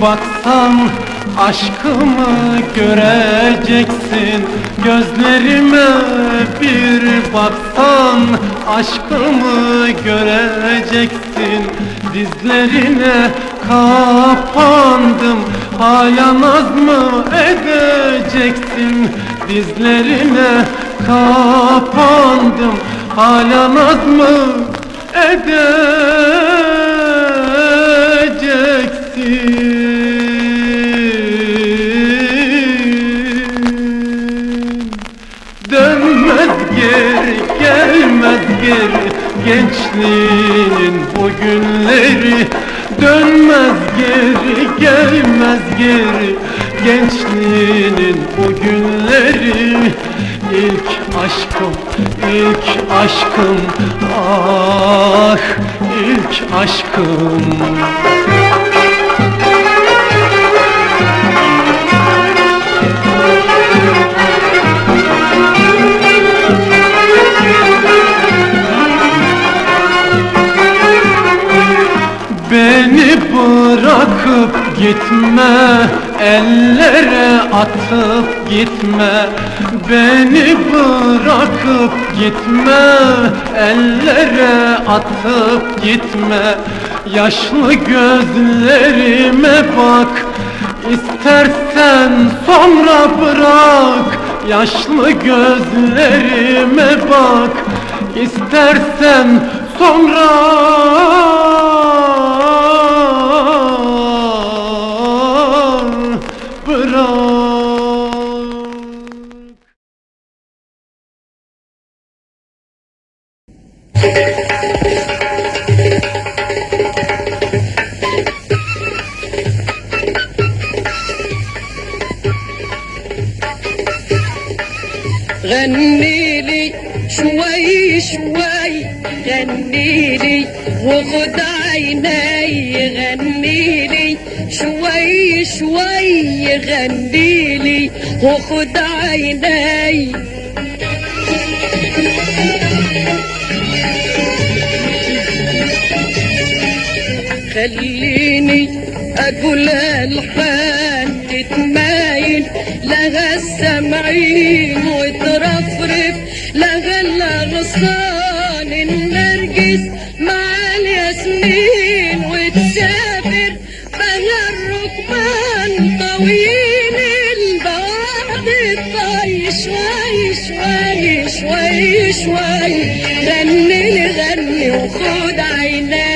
baksan aşkımı göreceksin. Gözlerime bir baksan aşkımı göreceksin. Dizlerine kapandım hala naz mı edeceksin? Dizlerine kapandım hala naz mı edeceksin Geri gelmez geri gençliğin bu günleri. Dönmez geri gelmez geri gençliğinin bu günleri. İlk aşkım, ilk aşkım, ah ilk aşkım gitme Ellere atıp gitme. Beni bırakıp gitme Ellere atıp gitme. Yaşlı gözlerime bak İstersen sonra bırak. Yaşlı gözlerime bak İstersen sonra غني لي شوي شوي غني لي وخد عيني غني لي شوي شوي غني لي وخد عيني. خليني أقول الحان تتمايل لها السمعين الغصان النرجس مع الياسمين وتسافر بها الركبان طويل البعد. الطي شوي شوي شوي شوي غني لي وخد عيني